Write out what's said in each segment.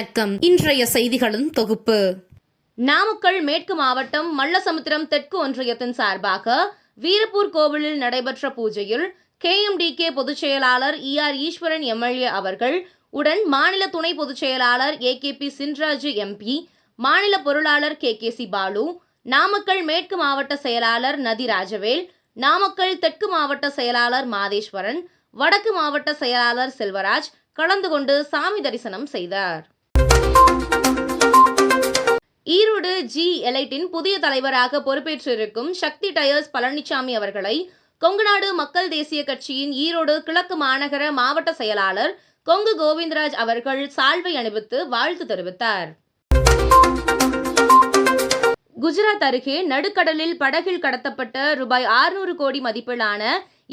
வணக்கம். இன்றைய செய்திகளின் தொகுப்பு. நாமக்கல் மேற்கு மாவட்டம் மல்லசமுத்திரம் தெற்கு ஒன்றியத்தின் சார்பாக வீரப்பூர் கோவிலில் நடைபெற்ற பூஜையில் கேஎம்டிகே பொதுச் செயலாளர் இஆர் ஈஸ்வரன் எம்எல்ஏ அவர்கள் உடன் மாநில துணை பொதுச் செயலாளர் ஏகேபி சின்ராஜு எம்பி மாநில பொருளாளர் K K C Balu Namakkal மேற்கு மாவட்ட செயலாளர் நதி ராஜவேல் நாமக்கல் தெற்கு மாவட்ட செயலாளர் மாதேஸ்வரன் வடக்கு மாவட்ட செயலாளர் செல்வராஜ் கலந்து கொண்டு சாமி தரிசனம் செய்தார். ஈரோடு ஜி எலைட்டின் புதிய தலைவராக பொறுப்பேற்றிருக்கும் சக்தி டயர்ஸ் பழனிசாமி அவர்களை கொங்குநாடு மக்கள் தேசிய கட்சியின் ஈரோடு கிழக்கு மாநகர மாவட்ட செயலாளர் கொங்கு கோவிந்தராஜ் அவர்கள் சால்வை அணிவித்து வாழ்த்து தெரிவித்தார். குஜராத் அருகே நடுக்கடலில் படகில் கடத்தப்பட்ட ரூபாய் 600 கோடி மதிப்பிலான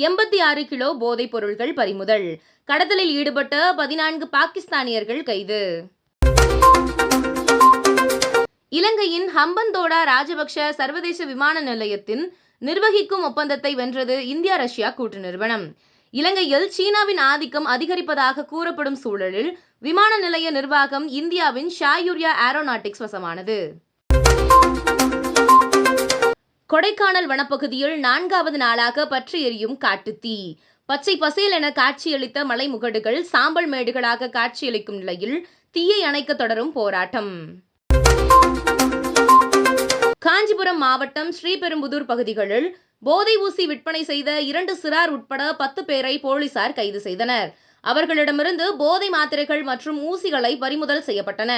எண்பத்தி ஆறு கிலோ போதைப் பொருட்கள் பறிமுதல். கடத்தலில் ஈடுபட்ட பதினான்கு பாகிஸ்தானியர்கள் கைது. இலங்கையின் ஹம்பந்தோடா ராஜபக்ஷ சர்வதேச விமான நிலையத்தின் நிர்வகிக்கும் ஒப்பந்தத்தை வென்றது இந்தியா ரஷ்யா கூட்டு நிறுவனம். இலங்கையில் சீனாவின் ஆதிக்கம் அதிகரிப்பதாக கூறப்படும் சூழலில் விமான நிலைய நிர்வாகம் இந்தியாவின் ஷாயூரியா ஏரோநாட்டிக்ஸ் வசமானது. கொடைக்கானல் வனப்பகுதியில் நான்காவது நாளாக பற்றி எரியும் காட்டுத்தீ. பச்சை பசேல் என காட்சியளித்த மலைமுகடுகள் சாம்பல் மேடுகளாக காட்சியளிக்கும் நிலையில் தீயை அணைக்க தொடரும் போராட்டம். காஞ்சிபுரம் மாவட்டம் ஸ்ரீபெரும்புதூர் பகுதிகளில் போதை ஊசி விற்பனை செய்த இரண்டு சிறார் உட்பட பத்து பேரை போலீசார் கைது செய்தனர். அவர்களிடமிருந்து போதை மாத்திரைகள் மற்றும் ஊசிகளை பறிமுதல் செய்யப்பட்டன.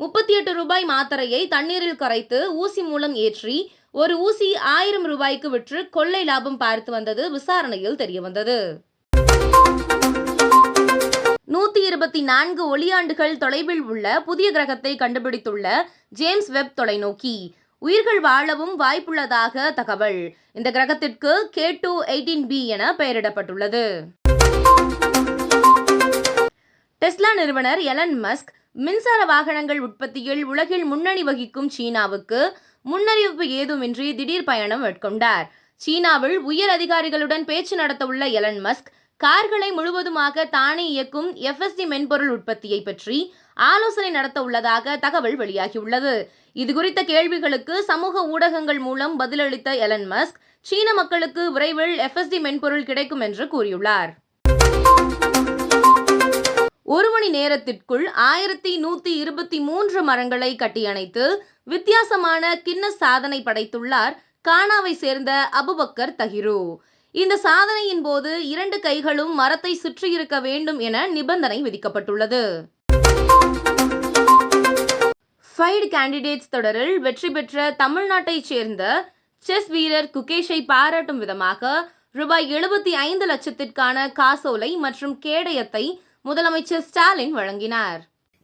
முப்பத்தி எட்டு ரூபாய் மாத்திரையை தண்ணீரில் கரைத்து ஊசி மூலம் ஏற்றி ஒரு ஊசி ஆயிரம் ரூபாய்க்கு விற்று கொள்ளை லாபம் பார்த்து வந்தது விசாரணையில் தெரியவந்தது. நூத்தி இருபத்தி நான்கு ஒளியாண்டுகள் தொலைவில் உள்ள புதிய கிரகத்தை கண்டுபிடித்துள்ள ஜேம்ஸ் வெப் தொலைநோக்கி. உயிர்கள் வாழவும் வாய்ப்புள்ளதாக தகவல். இந்த கிரகத்திற்கு கே டூ எயிட்டீன் பி என பெயரிடப்பட்டுள்ளது. டெஸ்லா நிறுவனர் எலன் மஸ்க் மின்சார வாகனங்கள் உற்பத்தியில் உலகில் முன்னணி வகிக்கும் சீனாவுக்கு முன்னறிவிப்பு ஏதுமின்றி திடீர் பயணம் மேற்கொண்டார். சீனாவில் உயர் அதிகாரிகளுடன் பேச்சு நடத்தவுள்ள எலன் மஸ்க் கார்களை முழுவதுமாக தானே இயக்கும் எஃப்எஸ்டி மென்பொருள் உற்பத்தியை பற்றி ஆலோசனை நடத்த உள்ளதாக தகவல் வெளியாகியுள்ளது. இதுகுறித்த கேள்விகளுக்கு சமூக ஊடகங்கள் மூலம் பதிலளித்த எலன் மஸ்க் சீன மக்களுக்கு விரைவில் எஃப்எஸ்டி மென்பொருள் கிடைக்கும் என்று கூறியுள்ளார். ஒரு மணி நேரத்திற்குள் ஆயிரத்தி நூத்தி இருபத்தி மூன்று மரங்களை கட்டியணைத்து வித்தியாசமான கின்னஸ் சாதனை படைத்துள்ளார் கானாவை சேர்ந்த அபுபக்கர் தஹிரு. இந்த சாதனையின் போது இரண்டு கைகளும் மரத்தை சுற்றியிருக்க வேண்டும் என நிபந்தனை விதிக்கப்பட்டுள்ளது. ஃபைடு கேண்டிடேட்ஸ் தொடரில் வெற்றி பெற்ற தமிழ்நாட்டைச் சேர்ந்த செஸ் வீரர் குகேஷை பாராட்டும் விதமாக ரூபாய் எழுபத்தி ஐந்து லட்சத்திற்கான காசோலை மற்றும் கேடயத்தை முதலமைச்சர் ஸ்டாலின் வழங்கினார்.